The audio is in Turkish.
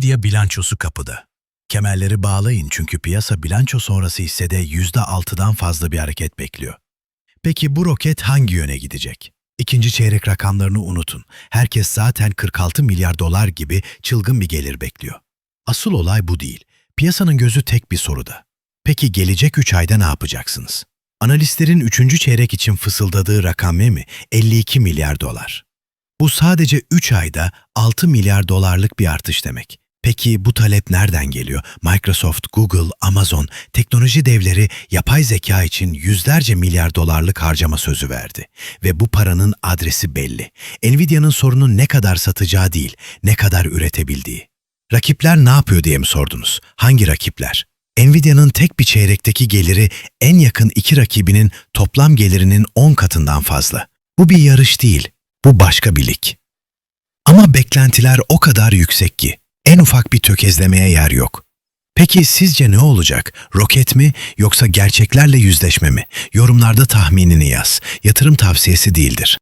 Nvidia bilançosu kapıda. Kemerleri bağlayın çünkü piyasa bilanço sonrası hissede %6'dan fazla bir hareket bekliyor. Peki bu roket hangi yöne gidecek? İkinci çeyrek rakamlarını unutun. Herkes zaten 46 milyar dolar gibi çılgın bir gelir bekliyor. Asıl olay bu değil. Piyasanın gözü tek bir soruda. Peki gelecek 3 ayda ne yapacaksınız? Analistlerin 3. çeyrek için fısıldadığı rakam mi? 52 milyar dolar. Bu sadece 3 ayda 6 milyar dolarlık bir artış demek. Peki bu talep nereden geliyor? Microsoft, Google, Amazon, teknoloji devleri yapay zeka için yüzlerce milyar dolarlık harcama sözü verdi. Ve bu paranın adresi belli. Nvidia'nın sorunu ne kadar satacağı değil, ne kadar üretebildiği. Rakipler ne yapıyor diye mi sordunuz? Hangi rakipler? Nvidia'nın tek bir çeyrekteki geliri en yakın iki rakibinin toplam gelirinin 10 katından fazla. Bu bir yarış değil, bu başka bir lig. Ama beklentiler o kadar yüksek ki en ufak bir tökezlemeye yer yok. Peki sizce ne olacak? Roket mi yoksa gerçeklerle yüzleşme mi? Yorumlarda tahminini yaz. Yatırım tavsiyesi değildir.